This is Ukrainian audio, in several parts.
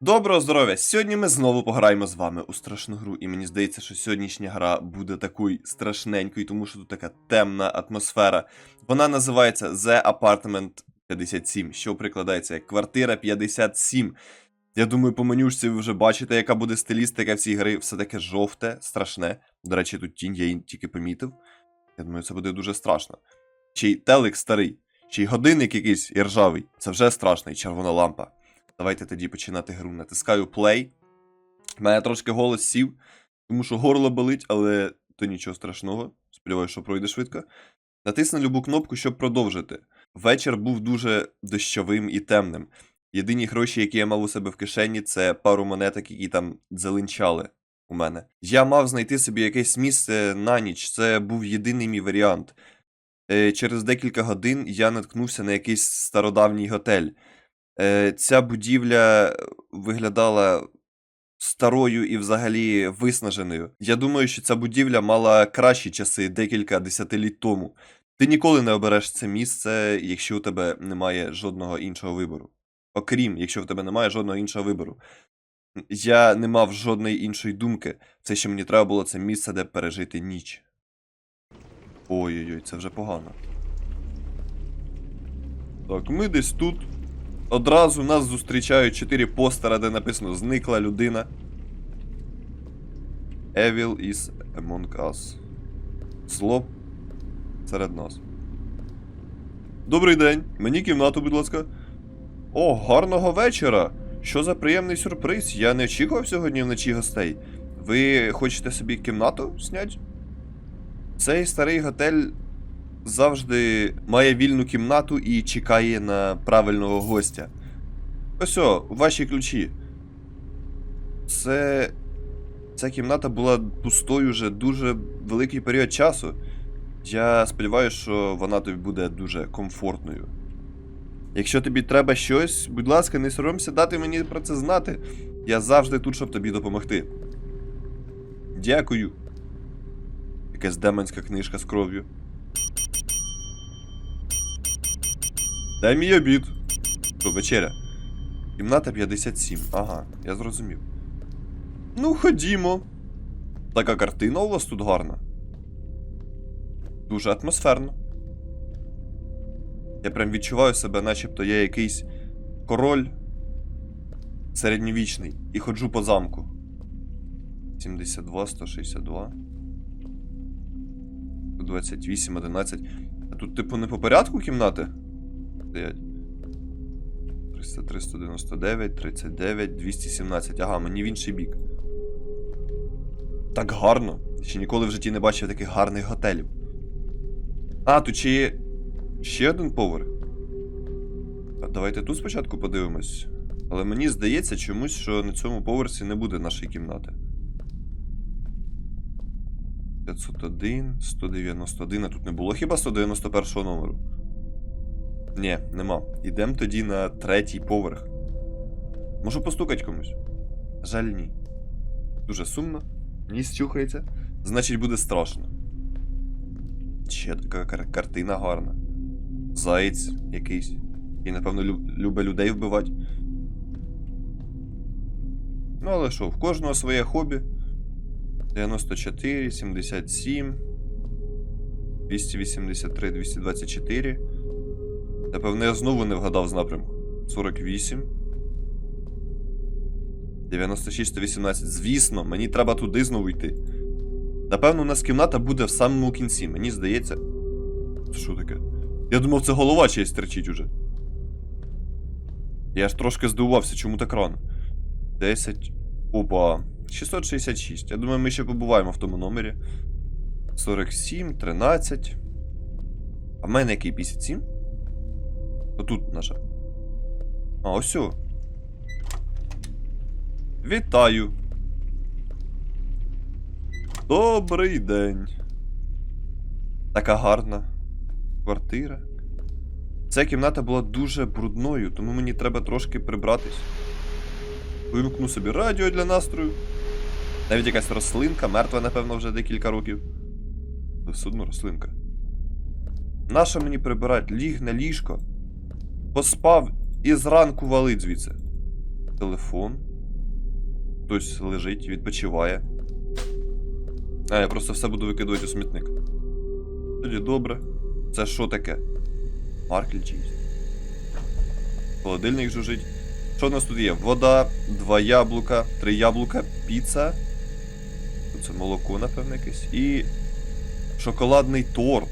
Доброго здоров'я! Сьогодні ми знову пограємо з вами у страшну гру, і мені здається, що сьогоднішня гра буде такою страшненькою, тому що тут така темна атмосфера. Вона називається The Apartment 57, що прикладається як квартира 57. Я думаю, по менюшці ви вже бачите, яка буде стилістика в цій гри. Все таке жовте, страшне. До речі, тут тінь я її тільки помітив. Я думаю, це буде дуже страшно. Чи й телек старий, чи годинник якийсь і ржавий. Це вже страшно, і червона лампа. Давайте тоді починати гру. Натискаю play. У мене трошки голос сів, тому що горло болить, але то нічого страшного. Сподіваюся, що пройде швидко. Натисну любу кнопку, щоб продовжити. Вечір був дуже дощовим і темним. Єдині гроші, які я мав у себе в кишені, це пару монеток, які там зеленчали у мене. Я мав знайти собі якесь місце на ніч. Це був єдиний мій варіант. Е, через декілька годин я наткнувся на якийсь стародавній готель. Е, Ця будівля виглядала старою і взагалі виснаженою. Я думаю, що ця будівля мала кращі часи декілька десятиліть тому. Ти ніколи не обереш це місце, якщо у тебе немає жодного іншого вибору. Окрім, якщо в тебе немає жодного іншого вибору. Я не мав жодної іншої думки. Все, що мені треба було, це місце, де пережити ніч. Ой-ой-ой, це вже погано. Так, ми десь тут. Одразу нас зустрічають чотири постера, де написано Зникла людина. Evil is among us. Зло серед нас. Добрий день. Мені кімнату, будь ласка. О, гарного вечора! Що за приємний сюрприз? Я не очікував сьогодні вночі гостей. Ви хочете собі кімнату снять? Цей старий готель завжди має вільну кімнату і чекає на правильного гостя. Ось о, ваші ключі. Це. Ця кімната була пустою вже дуже великий період часу. Я сподіваюся, що вона тобі буде дуже комфортною. Якщо тобі треба щось, будь ласка, не соромся дати мені про це знати. Я завжди тут, щоб тобі допомогти. Дякую. Якась демонська книжка з кров'ю. Дай мій обід. Що, вечеря? Кімната 57. Ага, я зрозумів. Ну, ходімо. Така картина у вас тут гарна. Дуже атмосферно. Я прям відчуваю себе, начебто я якийсь король середньовічний і ходжу по замку. 72, 162. 28, 11. А тут, типу, не по порядку кімнати? Стоять. 303, 199, 39, 217. Ага, мені в інший бік. Так гарно. Ще ніколи в житті не бачив таких гарних готелів. А, тут ще є ще один поверх. А давайте тут спочатку подивимось. Але мені здається чомусь, що на цьому поверсі не буде нашої кімнати. 501, 191, а тут не було хіба 191 номеру? Ні, нема. Ідемо тоді на третій поверх. Можу постукати комусь. Жаль, ні. Дуже сумно. Ніс чухається. Значить, буде страшно. Ще така кар- картина гарна. Заєць якийсь. І, напевно, лю- любить людей вбивати. Ну, але що, в кожного своє хобі. 94, 77, 283, 224. Напевно, я знову не вгадав з напрямку. 48. 96 118. Звісно, мені треба туди знову йти. Напевно, у нас кімната буде в самому кінці, мені здається. Це що таке? Я думав, це голова чиясь терчить уже. Я ж трошки здивувався, чому так рано. 10. Опа. 666. Я думаю, ми ще побуваємо в тому номері. 47, 13. А в мене який 57? Отут наша. А, ось. Вітаю. Добрий день. Така гарна квартира. Ця кімната була дуже брудною, тому мені треба трошки прибратись. Вимкну собі радіо для настрою. Навіть якась рослинка, мертва, напевно, вже декілька років. Але рослинка. Нащо мені прибирати? Ліг на ліжко. Поспав і зранку валить звідси. Телефон. Хтось лежить, відпочиває. А, я просто все буду викидувати у смітник. Тоді добре. Це що таке? Маркель чийсь. Холодильник жужить. Що в нас тут є? Вода, два яблука, три яблука, піца. Це молоко, напевно, якесь. І. Шоколадний торт.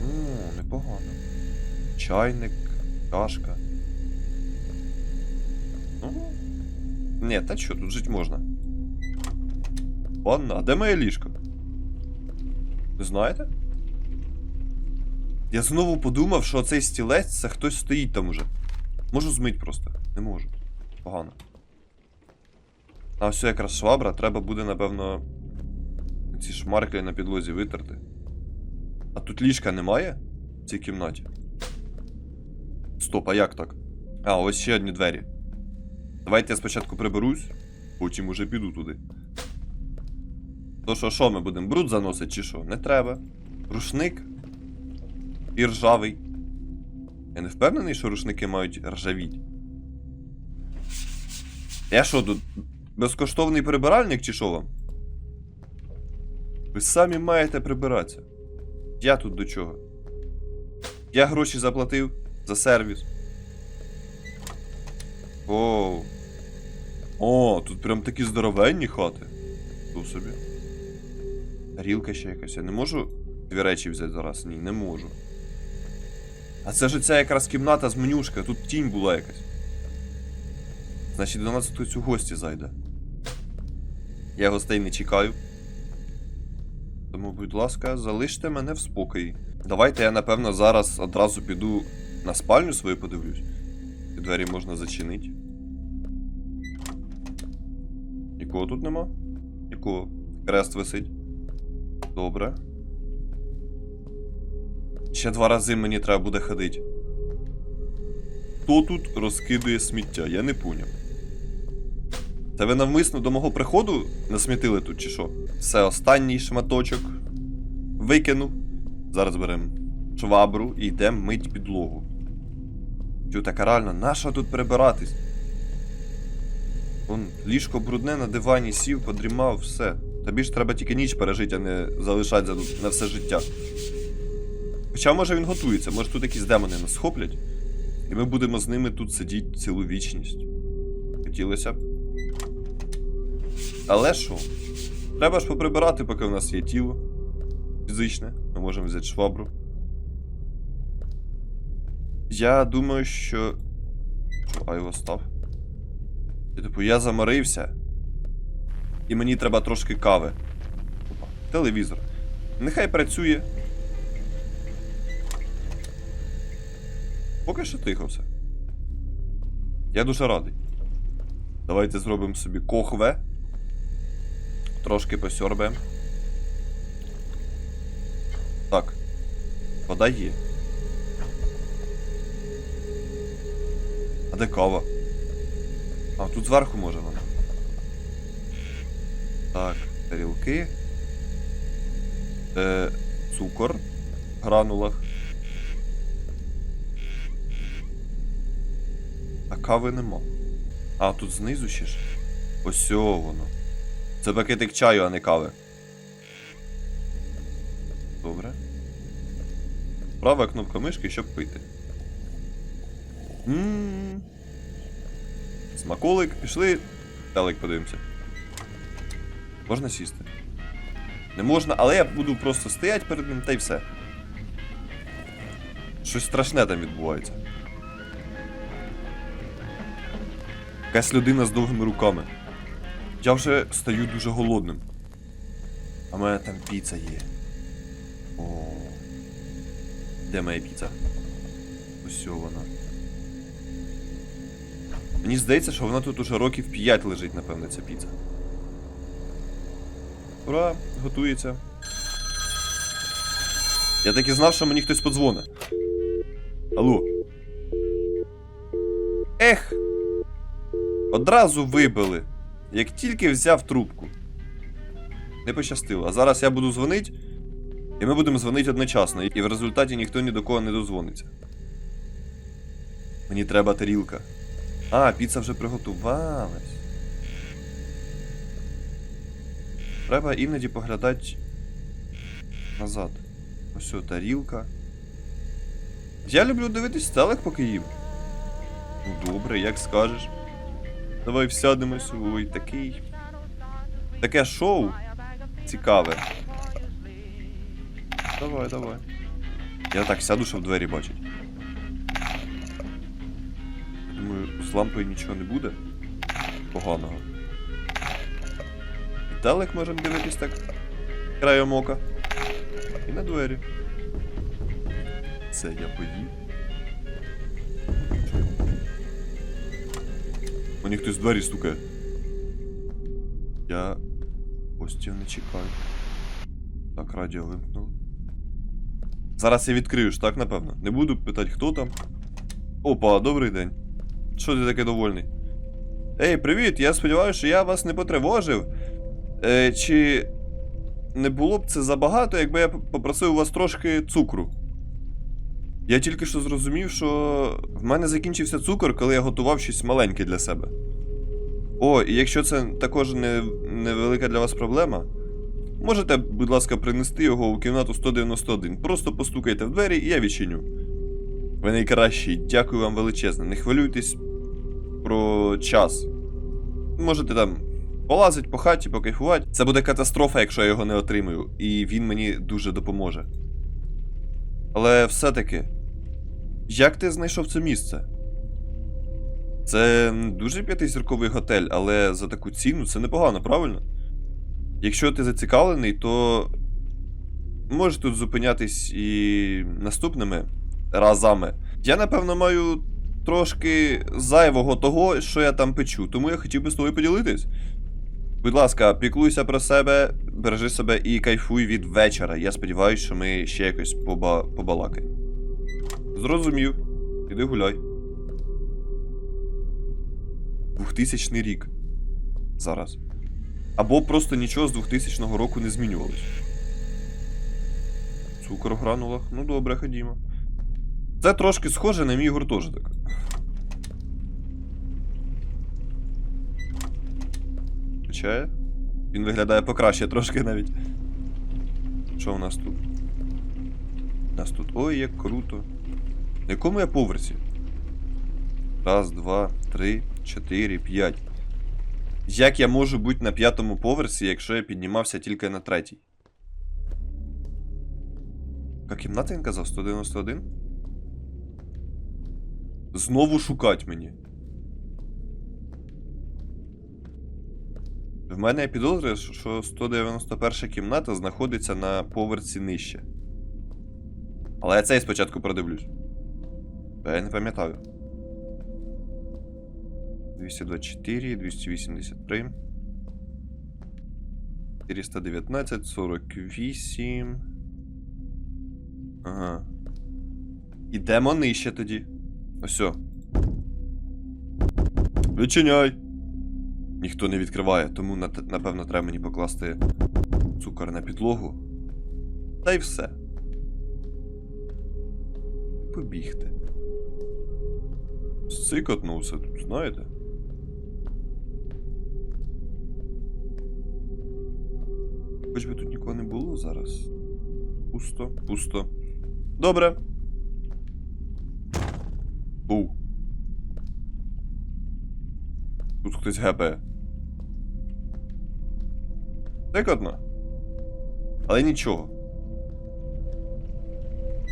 О, непогано. Чайник, чашка. Ну. Ні, та що, тут жити можна. Ванна, а де моє ліжко? Ви знаєте? Я знову подумав, що цей стілець це хтось стоїть там уже. Можу змить просто. Не можу. Погано. А все якраз швабра, треба буде, напевно, ці шмарклі на підлозі витерти. А тут ліжка немає в цій кімнаті? Стоп, а як так? А, ось ще одні двері. Давайте я спочатку приберусь, потім уже піду туди. То що, що ми будемо бруд заносити чи що? Не треба. Рушник. І ржавий. Я не впевнений, що рушники мають ржавіть. Я що тут? Безкоштовний прибиральник чи що вам? Ви самі маєте прибиратися. Я тут до чого? Я гроші заплатив за сервіс. Оу. О, тут прям такі здоровенні хати. Тут собі. Тарілка ще якась. Я не можу дві речі взяти зараз? Ні, не можу. А це ж ця якраз кімната з менюшка, тут тінь була якась. Значить, до нас хтось у гості зайде. Я гостей не чекаю. Тому, будь ласка, залиште мене в спокої. Давайте я, напевно, зараз одразу піду на спальню свою подивлюсь. Ці двері можна зачинити. Нікого тут нема? Нікого. Крест висить. Добре. Ще два рази мені треба буде ходити. Хто тут розкидує сміття? Я не поняв. Це ви навмисно до мого приходу насмітили тут, чи що? Все, останній шматочок. Викинув. Зараз беремо швабру і йдемо мить підлогу. Чу, так реально, нащо тут прибиратись? Вон, ліжко брудне на дивані сів, подрімав, все. Тобі ж треба тільки ніч пережити, а не залишати за- на все життя. Хоча, може, він готується, може тут якісь демони нас схоплять, і ми будемо з ними тут сидіти цілу вічність. Хотілося б. Але що? Треба ж поприбирати, поки в нас є тіло. Фізичне. Ми можемо взяти швабру. Я думаю, що. А його став? Типу, я заморився. І мені треба трошки кави. Опа, телевізор. Нехай працює. Поки що тихо все. Я дуже радий. Давайте зробимо собі кохве. Трошки посьорбаємо. Так. Вода є. А де кава? А, тут зверху може вона. Так, тарілки. Е, цукор в гранулах. А кави нема. А, тут знизу ще ж. Ось воно. Це пакетик чаю, а не кави. Добре. Права кнопка мишки, щоб пити. Ммм. Смаколик, пішли. Телек подивимося. Можна сісти? Не можна, але я буду просто стояти перед ним та й все. Щось страшне там відбувається. Якась людина з довгими руками. Я вже стаю дуже голодним. А в мене там піца є. О. Де моя піца? Ось вона. Мені здається, що вона тут уже років 5 лежить, напевно, ця піца. Ура, готується. Я так і знав, що мені хтось подзвонить. Алло. Ех! Одразу вибили, як тільки взяв трубку. Не пощастило. А зараз я буду дзвонити, і ми будемо дзвонити одночасно, і в результаті ніхто ні до кого не дозвониться. Мені треба тарілка. А, піца вже приготувалась. Треба іноді поглядати назад. Ось тарілка. Я люблю дивитись телек, поки їм. Ну, Добре, як скажеш. Давай всядемось. Ой, такий. Таке шоу. Цікаве. Давай, давай. Я так сяду, щоб двері бачить. Думаю, з лампою нічого не буде. Поганого. І телек можемо дивитись так. Краєм ока. І на двері. Це я поїв. Мені хтось в двері стукає. Я гостів не чекаю. Так, радіо вимкнули. Зараз я відкрию ж, так, напевно. Не буду питати, хто там. Опа, добрий день. Що ти таке довольний? Ей, привіт! Я сподіваюся, що я вас не потривожив. Е, чи не було б це забагато, якби я попросив у вас трошки цукру? Я тільки що зрозумів, що в мене закінчився цукор, коли я готував щось маленьке для себе. О, і якщо це також не, невелика для вас проблема, можете, будь ласка, принести його у кімнату 191. Просто постукайте в двері і я відчиню. Ви найкращий, дякую вам величезне. Не хвилюйтесь про час. Можете там полазить по хаті, покайфувати. Це буде катастрофа, якщо я його не отримаю, і він мені дуже допоможе. Але все-таки, як ти знайшов це місце? Це не дуже п'ятизірковий готель, але за таку ціну це непогано, правильно? Якщо ти зацікавлений, то можеш тут зупинятись і наступними разами. Я, напевно, маю трошки зайвого того, що я там печу, тому я хотів би з тобою поділитись. Будь ласка, піклуйся про себе, бережи себе і кайфуй від вечора. Я сподіваюся, що ми ще якось поба... побалакаємо. Зрозумів. Іди гуляй. 2000 рік. Зараз. Або просто нічого з 2000 року не змінювалось. Цукор в гранулах. Ну добре, ходімо. Це трошки схоже на мій гуртожиток. Включає? Він виглядає покраще трошки навіть. Що у нас тут? У нас тут. Ой, як круто. На якому я поверсі? Раз, два, три, чотири, п'ять. Як я можу бути на п'ятому поверсі, якщо я піднімався тільки на третій? Яка кімната він казав? 191? Знову шукать мені. В мене є підозри, що 191 кімната знаходиться на поверсі нижче. Але я цей спочатку продивлюсь. Я не пам'ятаю. 224, 283. 419, 48. Ага. Ідемо нижче тоді. Осьо. Відчиняй! Ніхто не відкриває, тому напевно треба мені покласти цукор на підлогу. Та й все. Побігти. Сикотнувся тут, знаєте? Хоч би тут нікого не було зараз. Пусто, пусто. Добре. Був. Тут хтось гепе. Сикотно. Але нічого.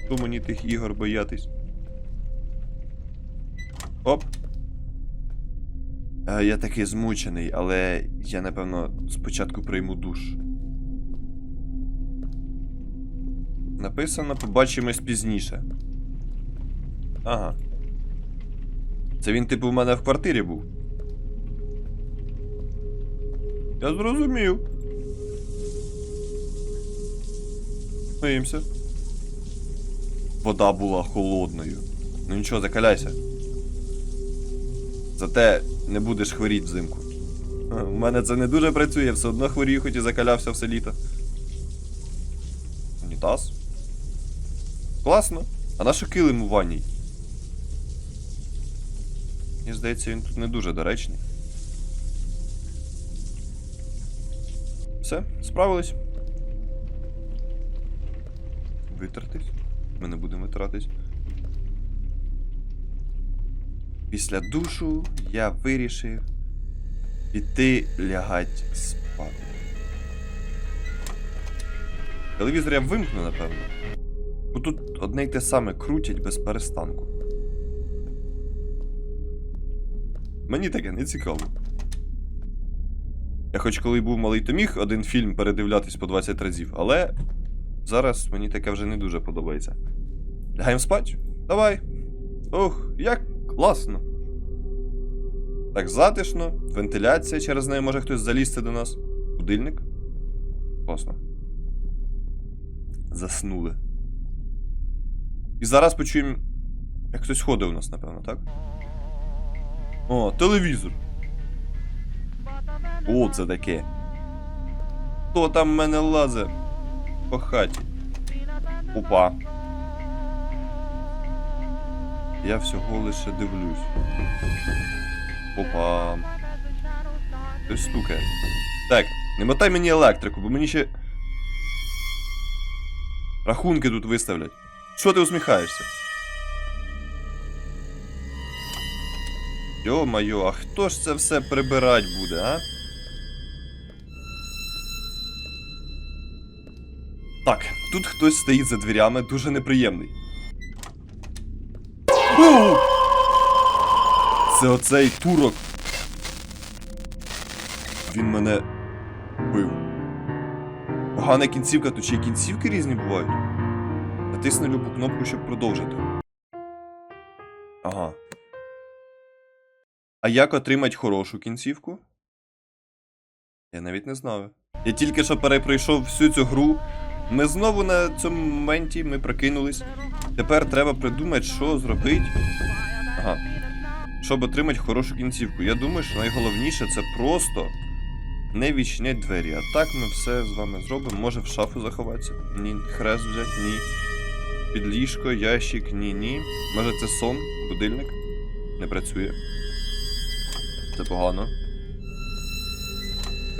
Хто мені тих ігор боятись? Я такий змучений, але я напевно спочатку прийму душ. Написано, побачимось пізніше. Ага. Це він, типу, в мене в квартирі був. Я зрозумів. Миємося. Вода була холодною. Ну нічого, закаляйся. Зате не будеш хворіти взимку. У мене це не дуже працює, все одно хворію, хоч і закалявся все літо. Унітаз? Класно. А на що килим у ванній? Мені здається, він тут не дуже доречний. Все, справились. Витратись. Ми не будемо витратись. Після душу я вирішив піти лягать спати. Телевізор я вимкну, напевно. Бо тут одне й те саме крутять без перестанку. Мені таке не цікаво. Я хоч коли був малий, то міг один фільм передивлятись по 20 разів, але зараз мені таке вже не дуже подобається. Лягаємо спать? Давай. Ох, як класно. Так затишно, вентиляція, через неї може хтось залізти до нас. Будильник. Класно. Заснули. І зараз почуємо, як хтось ходить у нас, напевно, так? О, телевізор. О, це таке. Хто там в мене лазе? По хаті. Опа. Я всього лише дивлюсь. Опа. Хтось стукає. Так, не мотай мені електрику, бо мені ще. Рахунки тут виставлять. Що ти усміхаєшся? Йо-майо, а хто ж це все прибирать буде, а? Так, тут хтось стоїть за дверями, дуже неприємний. Це оцей турок. Він мене бив. Погана кінцівка, ще й кінцівки різні бувають. Натисни любу кнопку, щоб продовжити. Ага. А як отримати хорошу кінцівку? Я навіть не знаю. Я тільки що перепройшов всю цю гру. Ми знову на цьому моменті ми прокинулись. Тепер треба придумати, що зробити. Щоб отримати хорошу кінцівку. Я думаю, що найголовніше це просто не відчинять двері. А так ми все з вами зробимо. Може в шафу заховатися? Ні. Хрест взяти? Ні. Під ліжко, ящик, ні, ні. Може це сон, будильник? Не працює. Це погано.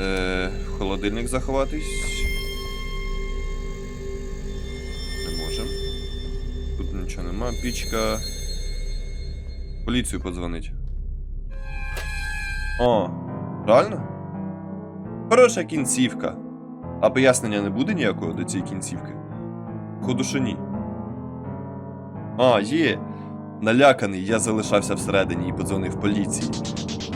Е, холодильник заховатись. Не можем. Тут нічого нема. Пічка. Поліцію подзвонить. О, реально? Хороша кінцівка. А пояснення не буде ніякого до цієї кінцівки? Ходу що ні. А, є. Наляканий, я залишався всередині і подзвонив поліції.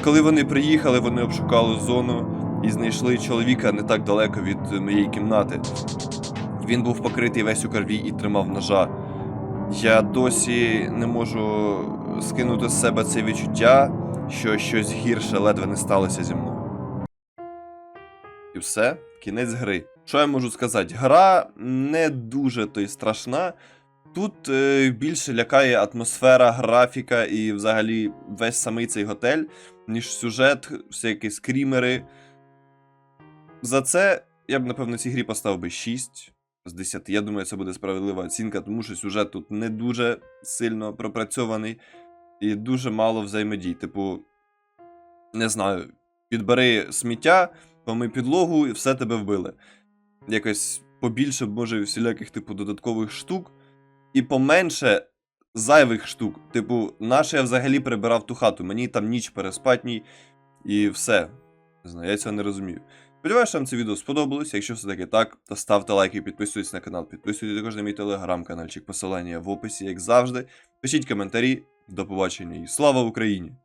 Коли вони приїхали, вони обшукали зону і знайшли чоловіка не так далеко від моєї кімнати. Він був покритий весь у крові і тримав ножа. Я досі не можу скинути з себе це відчуття, що щось гірше ледве не сталося зі мною. І все, кінець гри. Що я можу сказати? Гра не дуже то й страшна. Тут е, більше лякає атмосфера, графіка і взагалі весь самий цей готель, ніж сюжет, всякі скрімери. За це я б, напевно, цій грі поставив би 6 з 10. Я думаю, це буде справедлива оцінка, тому що сюжет тут не дуже сильно пропрацьований і дуже мало взаємодій. Типу, не знаю, підбери сміття, помий підлогу і все тебе вбили. Якось побільше, може, всіляких, типу, додаткових штук, і поменше зайвих штук. Типу, наше я взагалі прибирав ту хату, мені там ніч переспатній, і все. Не знаю, я цього не розумію. Сподіваюся, вам це відео сподобалось. Якщо все таки так, то ставте лайки, підписуйтесь на канал, підписуйтесь також на мій телеграм-каналчик, посилання в описі, як завжди. Пишіть коментарі. До побачення і слава Україні!